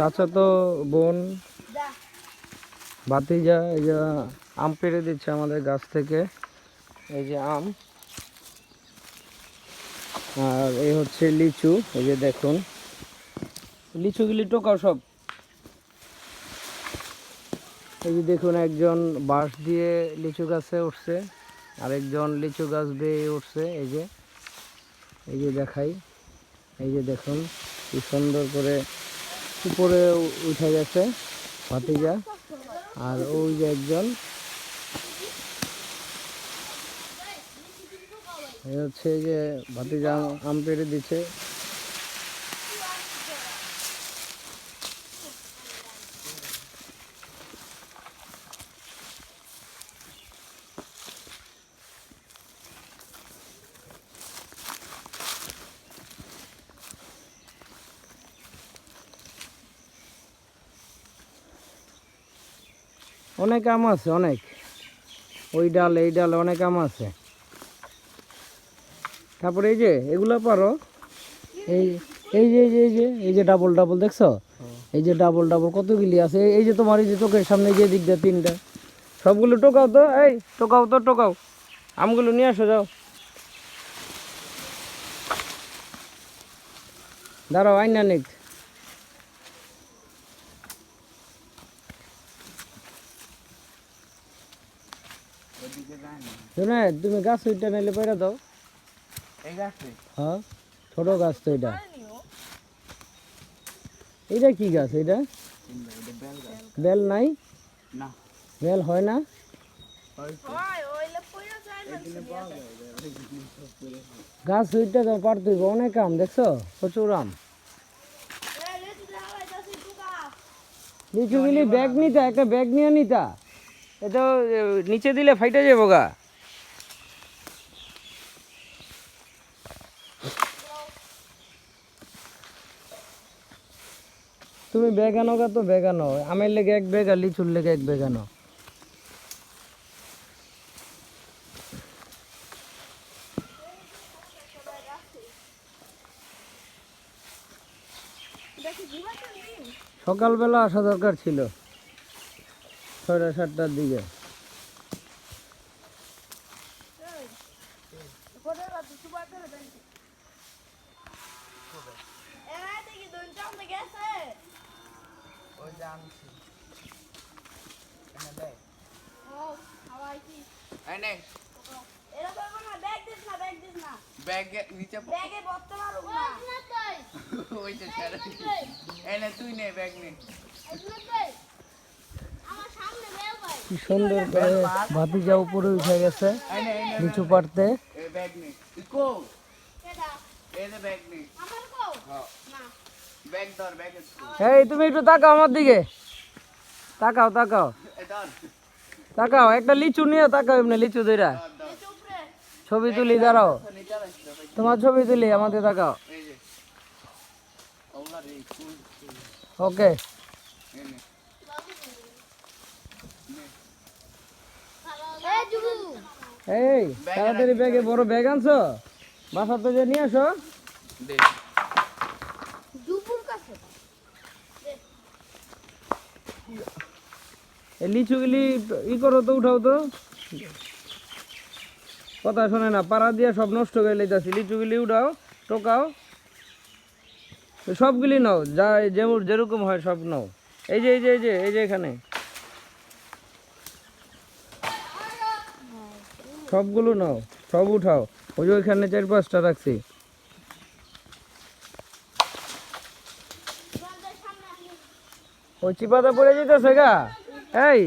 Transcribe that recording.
চাচাতো বোন ভাতিজা এই যে আম পেড়ে দিচ্ছে আমাদের গাছ থেকে। এই যে আম। আর এই হচ্ছে লিচু এই যে দেখুন। লিচুগুলি টোকাও সব? এই যে দেখুন একজন বাঁশ দিয়ে লিচু গাছে উঠছে আরেকজন লিচু গাছ বেয়ে উঠছে এই যে। এই যে দেখাই। এই যে দেখুন কি সুন্দর করে উপরে উঠে গেছে ভাতিজা আর ওই যে একজন। হচ্ছে যে ভাতিজা আম পেড়ে দিচ্ছে। অনেক আম আছে অনেক। ওই ডাল এই ডাল অনেক আম আছে। তারপরে এই যে এগুলো পারো। এই এই যে এই যে এই যে এই যে ডাবল ডাবল দেখছ? এই যে ডাবল ডাবল কতগুলি আছে? এই- যে তোমার এই যে চোখের সামনে যে দিকটা তিনটা। সবগুলো টোকাও তো এই টোকাও তো টোকাও। আমগুলো নিয়ে আসো যাও। দাঁড়াও আইনা নিক। শুনে তুমি গাছ ওইটা নাইলে পয়রা দাও। এই গাছে? হ্যাঁ ছোট গাছ তো এটা। এটা কি গাছ এটা? বেল নাই? না। বেল হয় না? গাছ ওইটা তো পারতে হইবো, অনেক আম দেখছ? প্রচুর আম। লিচুগুলি ব্যাগ নিতা একটা ব্যাগ নিয়ে নিতা। এ, নিচে দিলে ফাইটে যাব গা। তুমি ব্যাগ আনো গা তো ব্যাগ আনো আমের লেগে এক আর লিচুর লেগে এক ব্যাগ আনো সকালবেলা আসা দরকার ছিল। ছয়টা সাতটার দিকে ওই যে আনছি এনে দেয় এই নে ব্যাগ নিচে প- ওই যে ছেড়ে এনে তুই নে ব্যাগ নে কি সুন্দর করে ভাতিজা উপরে উঠে গেছে লিচু পাড়তে। এই হ্যাঁ তুমি একটু তাকাও আমার দিকে। তাকাও তাকাও। তাকাও একটা লিচু নিয়ে তাকাও এমনি লিচু দুইটা ছবি তুলি দাঁড়াও। তোমার ছবি তুলি আমাদের তাকাও। ওকে এই তাড়াতাড়ি ব্যাগে বড় ব্যাগ আনছো? বাসাতে যে নিয়ে আসো। দে। এই লিচুগুলি ই করো তো উঠাও তো। কথা শোনে না পাড়া দিয়ে সব নষ্ট করে লইতাছি। লিচুগুলি উঠাও টোকাও। তো সবগুলি নাও যা যেমন যেরকম হয় সব নাও। এই যে এই যে এই যে এই যে এখানে। সবগুলো নাও, সব উঠাও। ওই যে ওইখানে চার পাঁচটা রাখছি। ওই চিপাতা পড়ে যেতেছে গা? এই।